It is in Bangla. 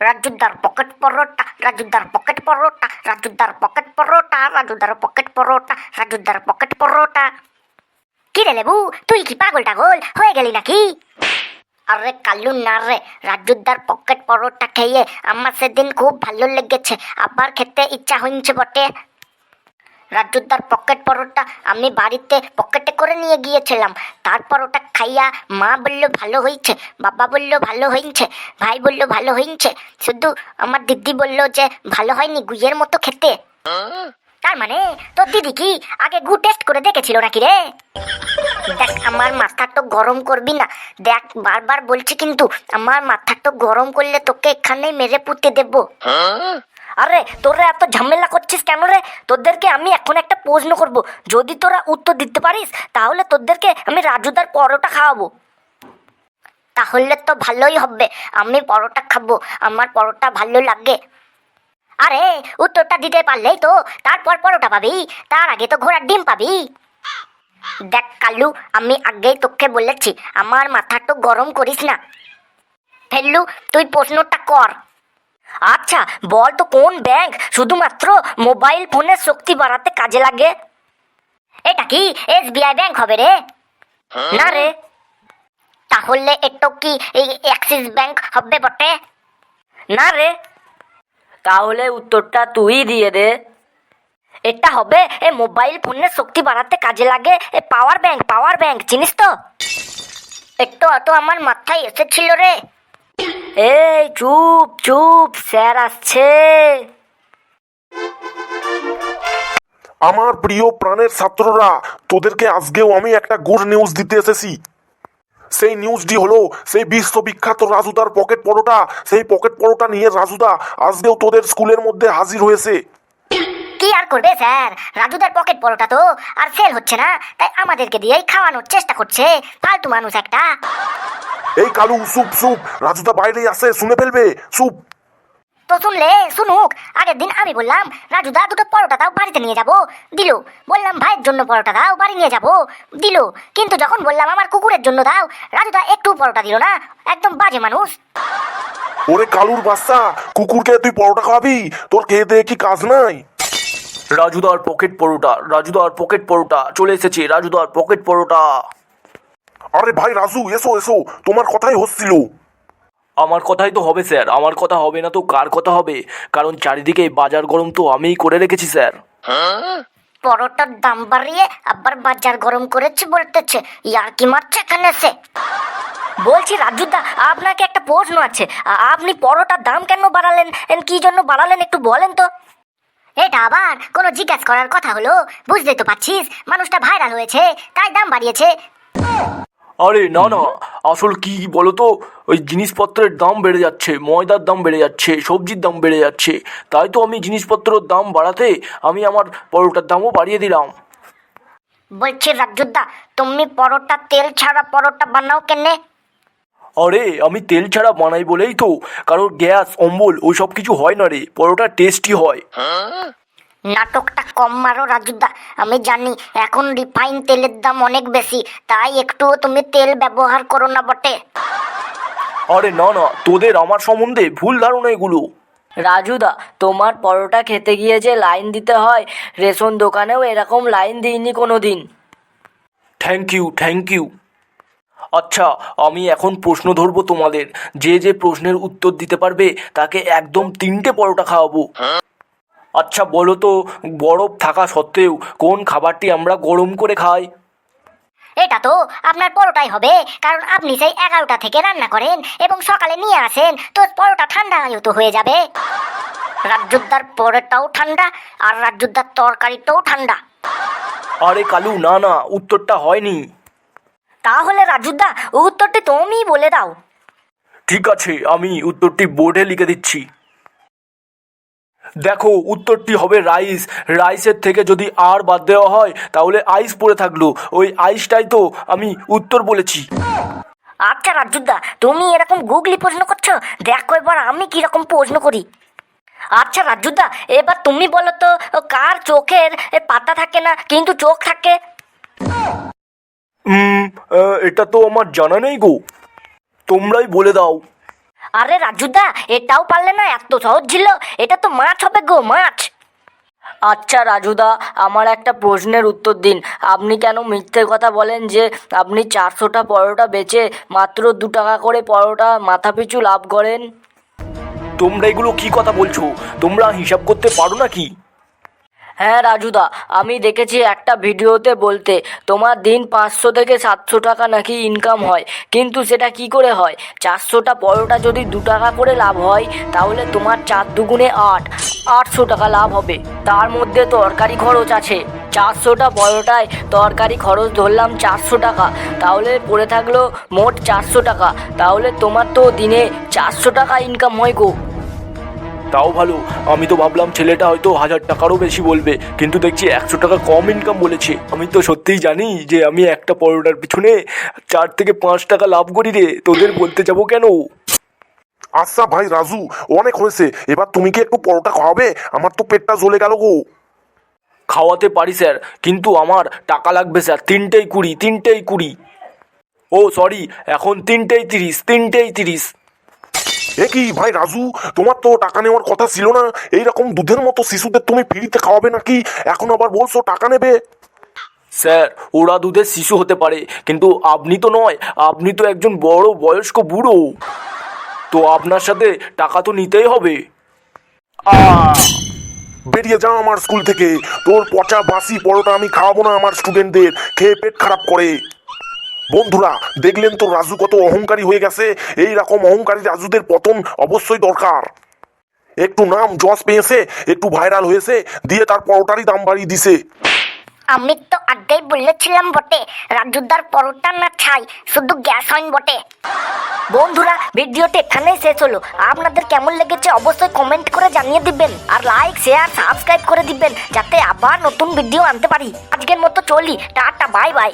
রাজুদার পকেট পরোটা, রাজুদার পকেট পরোটা, রাজুদার পকেট পরোটা, রাজুদার পকেট পরোটা, রাজুদার পকেট পরোটা। কি রে লেবু, তুই কি পাগল টাগল হয়ে গেলি নাকি? আরে কাল্লু না রে, রাজুদার পকেট পরোটা খেয়ে আমার সেদিন খুব ভালো লেগেছে। আবার খেতে ইচ্ছা হইছে বটে। রাজুদার পকেট পরোটা আমি বাড়িতে পকেটে করে নিয়ে গিয়েছিলাম। তারপর ওটা খাইয়া মা বলল, ভালো হয়েছে বাবা বলল, ভালো হয়েছে ভাই বলল, ভালো হয়েছে শুধু আমার দিদি বলল যে, ভালো হয়নি গুইয়ের মতো খেতে। তার মানে তোর দিদি কি আগে গু টেস্ট করে দেখেছিল নাকি রে? দেখ, আমার মাথা তো গরম করবি না। দেখ, বারবার বলছি কিন্তু, আমার মাথা তো গরম করলে তোকে এখানেই মেরে পুঁতে দেবো। আরে, তোরা এত ঝামেলা করছিস কেন রে? তোদেরকে আমি এখন একটা প্রশ্ন করব। যদি তোরা উত্তর দিতে পারিস, তাহলে তোদেরকে আমি রাজুদার পরোটা খাওয়াবো। তাহলে তো ভালোই হবে। আমি পরোটা খাব। আমার পরোটা ভালো লাগে। আরে, উত্তরটা দিতে পারলেই তো। তারপর পরোটা পাবি। তার আগে তো ঘোড়ার ডিম পাবি। দেখ কালু, আমি আগেই তোকে বলেছি, আমার মাথা তো গরম করিস না। ফেললু তুই প্রশ্নটা কর। আচ্ছা বল তো কোন ব্যাংক শুধুমাত্র মোবাইল ফোনের শক্তি বাড়াতে কাজে লাগে। এটা কি এসবিআই ব্যাংক হবে রে? না রে। তাহলে এটা কি এই অ্যাক্সিস ব্যাংক হবে বটে? না রে। তাহলে উত্তরটা তুই দিয়ে দে। এটা হবে এ মোবাইল ফোনের শক্তি বাড়াতে কাজে লাগে। এ পাওয়ার ব্যাংক পাওয়ার ব্যাংক চিনিস তো? একটু অত আমার মাথায় এসেছিল রে। এই, চুপ চুপ, স্যার আসছে। আমার প্রিয় প্রাণের ছাত্ররা, তোদেরকে আজকেও আমি একটা গুড নিউজ দিতে এসেছি। সেই নিউজটি হলো, সেই বিশ্ববিখ্যাত রাজুদার পকেট পরোটা, সেই পকেট পরোটা নিয়ে রাজুদা আজকেও তোদের স্কুলের মধ্যে হাজির হয়েছে। আর করবে স্যার। রাজুদার পকেট পরোটা তো আর সেল হচ্ছে না। তাই আমাদেরকে দিয়েই খাওয়ানোর চেষ্টা করছে। ফালতু মানুষ একটা। এই কালু সুপ সুপ। রাজুদা বাইরেই আসে শুনে ফেলবে। সুপ। তো শুনলে শুনুক। আগের দিন আমি বললাম রাজু রাজুদা দুটো পরোটা দাও বাড়িতে নিয়ে যাব। দিল। বললাম ভাইয়ের জন্য পরোটা দাও বাড়ি নিয়ে যাব। দিল। কিন্তু যখন বললাম আমার কুকুরের জন্য দাও রাজুদা একটু পরোটা দিল না। একদম বাজে মানুষ। ওরে কালুর বাচ্চা কুকুরকে তুই পরোটা খাওয়াবি? তোর খেয়ে দিয়ে কি কাজ নাই? রাজুদার পকেট পরোটা রাজুদার পকেট পরোটা চলে এসেছে রাজুদার পকেট পরোটা। আরে ভাই রাজু এসো এসো তোমার কথাই হচ্ছিল। আমার কথাই তো হবে স্যার আমার কথা হবে না তো কার কথা হবে? কারণ চারিদিকে বাজার গরম তো আমিই করে রেখেছি স্যার। পরোটার দাম বাড়িয়ে আবার বাজার গরম করেছে বলতেছে ইয়ার কি মারছে এখানে এসে? বলছি রাজুদা আপনাকে একটা প্রশ্ন আছে আপনি পরোটার দাম কেন বাড়ালেন? এন কি জন্য বাড়ালেন একটু বলেন তো। এটা আবার কোনো জিজ্ঞাসা করার কথা হলো। বুঝতে তো পারছিস মানুষটা ভাইরাল হয়েছে তাই দাম বাড়িয়েছে। আরে না না আসল কি বলো তো ওই জিনিসপত্রের দাম বেড়ে যাচ্ছে ময়দার দাম বেড়ে যাচ্ছে সবজির দাম বেড়ে যাচ্ছে। তাই তো আমি জিনিসপত্রের দাম বাড়াতে আমি আমার পরোটার দামও বাড়িয়ে দিলাম। বলছি রাজুদা তুমি পরোটা তেল ছাড়া পরোটা বানাও কেনে? আরে আমি তেল ছাড়া বানাই বলেই তো। কারণ গ্যাস অম্বল ওই সব কিছু হয় না রে। পরোটা টেস্টি হয়। নাটকটা কম মারো রাজুদা। আমি জানি এখন রিফাইন তেলের দাম অনেক বেশি। তাই একটুও তুমি তেল ব্যবহার করো না বটে। আরে না না তোদের আমার সম্বন্ধে ভুল ধারণা এগুলো। রাজুদা তোমার পরোটা খেতে গিয়ে যে লাইন দিতে হয় রেশন দোকানেও এরকম লাইন দিইনি কোনো দিন থ্যাংক ইউ থ্যাংক ইউ আচ্ছা আমি এখন প্রশ্ন ধরবো তোমাদের। যে যে প্রশ্নের উত্তর দিতে পারবে তাকে একদম তিনটে পরোটা খাওয়াবো। আচ্ছা বলো তো বরফ থাকা সত্ত্বেও কোন খাবারটি আমরা গরম করে খাই? এটা তো আপনার পরোটাই হবে কারণ আপনি সেই এগারোটা থেকে রান্না করেন এবং সকালে নিয়ে আসেন তো পরোটা ঠান্ডা তো হয়ে যাবে। রাজ্যুদ্দার পরোটাও ঠান্ডা আর রাজ্যুদ্দার তরকারিটাও ঠান্ডা। আরে কালু না না উত্তরটা হয়নি। তাহলে রাজুদা উত্তরটি তুমি বলে দাও। ঠিক আছে আমি উত্তরটি বোর্ডে লিখে দিচ্ছি। দেখো উত্তরটি হবে রাইস। রাইসের থেকে যদি আর বাদ দেওয়া হয় তাহলে আইস পড়ে থাকল। ওই আইসটাই তো আমি উত্তর বলেছি। আচ্ছা রাজুদা তুমি এরকম গুগলি প্রশ্ন করছ? দেখো এবার আমি কীরকম প্রশ্ন করি। আচ্ছা রাজুদা এবার তুমি বলো তো কার চোখের এ, পাতা থাকে না কিন্তু চোখ থাকে? এটা তো আমার জানা নেই গো। তোমরাই বলে দাও। আরে রাজুদা এটাও পারলে না এত সহজ ছিল। এটা তো মাছ হবে গো মাছ। আচ্ছা রাজুদা আমার একটা প্রশ্নের উত্তর দিন। আপনি কেন মিথ্যে কথা বলেন যে আপনি চারশোটা পরোটা বেচে মাত্র দু টাকা করে পরোটা মাথা পিছু লাভ করেন? তোমরা এগুলো কি কথা বলছো? তোমরা হিসাব করতে পারো নাকি? হ্যাঁ রাজুদা, আমি দেখেছি একটা ভিডিওতে বলতে, তোমার দিন পাঁচশো থেকে সাতশো টাকা নাকি ইনকাম হয়, কিন্তু সেটা কি করে হয়? চারশোটা পরোটা যদি দু টাকা করে লাভ হয়, তাহলে তোমার চার দুগুণে আট, আটশো টাকা লাভ হবে। তার মধ্যে তরকারি খরচ আছে। চারশোটা পরোটায় তরকারি খরচ ধরলাম চারশো টাকা, তাহলে পড়ে থাকল মোট চারশো টাকা, তাহলে তোমার তো দিনে চারশো টাকা ইনকাম হয় গো। তাও ভালো। আমি তো ভাবলাম ছেলেটা হয়তো হাজার টাকারও বেশি বলবে কিন্তু দেখছি একশো টাকা কম ইনকাম বলেছে। আমি তো সত্যিই জানি যে আমি একটা পরোটার পিছনে চার থেকে পাঁচ টাকা লাভ করি রে। তোদের বলতে যাব কেন? আচ্ছা ভাই রাজু অনেক হয়েছে। এবার তুমি কি একটু পরোটা খাওয়াবে? আমার তো পেটটা জ্বলে গেল গো। খাওয়াতে পারি স্যার কিন্তু আমার টাকা লাগবে স্যার। তিনটেই কুড়ি তিনটেই কুড়ি। ও সরি এখন তিনটেই তিরিশ তিনটেই তিরিশ। এ কি ভাই রাজু? তোমার তো টাকা নেওয়ার কথা ছিল না। এইরকম দুধের মতো শিশুদের তুমি ফ্রিতে খাওয়াবে নাকি? এখন আবার বলছো টাকা নেবে? স্যার ওরা দুধের শিশু হতে পারে কিন্তু আপনি তো নয়। আপনি তো একজন বড় বয়স্ক বুড়ো। তো আপনার সাথে টাকা তো নিতেই হবে! বেরিয়ে যাও আমার স্কুল থেকে। তোর পচা বাসি পরোটা আমি খাওয়াবো না আমার স্টুডেন্টদের। খেয়ে পেট খারাপ করে। বন্ধুরা, দেখলেন তো রাজু কত অহংকারী হয়ে গেছে? এই রকম অহংকারী রাজুদের পতন অবশ্যই দরকার। একটু নাম জস পেয়েছে, একটু ভাইরাল হয়েছে, দিয়ে তার পরোটারই দাম বাড়িয়ে দিছে। আমি তো আগেই বলেছিলাম বটে, রাজুদার পরোটা না ছাই, শুধু গ্যাস হয়ন বটে। বন্ধুরা, ভিডিওটি এখানেই শেষ হলো। আপনাদের কেমন লেগেছে অবশ্যই কমেন্ট করে জানিয়ে দিবেন। আর লাইক শেয়ার সাবস্ক্রাইব করে দিবেন, যাতে আবার নতুন ভিডিও আনতে পারি। আজকের মতো চলি, টাটা বাই বাই